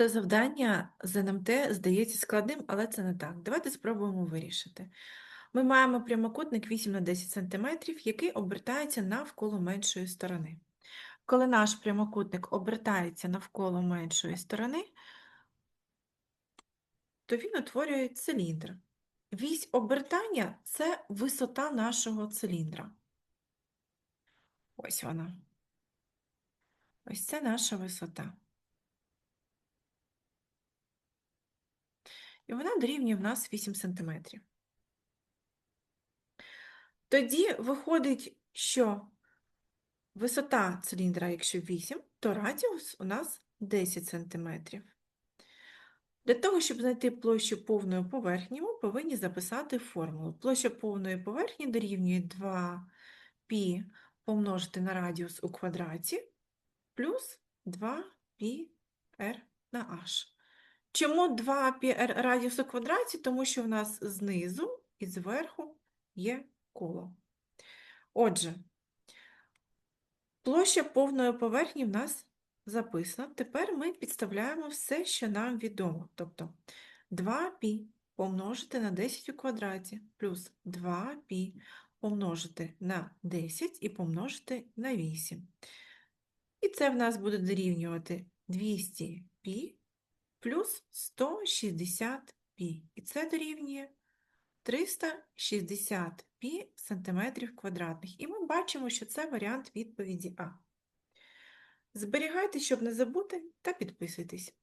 Це завдання з НМТ здається складним, але це не так. Давайте спробуємо вирішити. Ми маємо прямокутник 8 на 10 см, який обертається навколо меншої сторони. Коли наш прямокутник обертається навколо меншої сторони, то він утворює циліндр. Вісь обертання – це висота нашого циліндра. Ось вона. Ось це наша висота. І вона дорівнює в нас 8 см. Тоді виходить, що висота циліндра, якщо 8, то радіус у нас 10 см. Для того, щоб знайти площу повної поверхні, ми повинні записати формулу. Площа повної поверхні дорівнює 2π помножити на радіус у квадраті плюс 2πr на h. Чому 2πr радіус у квадраті? Тому що в нас знизу і зверху є коло. Отже, площа повної поверхні в нас записана. Тепер ми підставляємо все, що нам відомо. Тобто 2π помножити на 10 у квадраті плюс 2π помножити на 10 і помножити на 8. І це в нас буде дорівнювати 200π плюс 160π. І це дорівнює 360 π сантиметрів квадратних. І ми бачимо, що це варіант відповіді А. Зберігайте, щоб не забути, та підписуйтесь.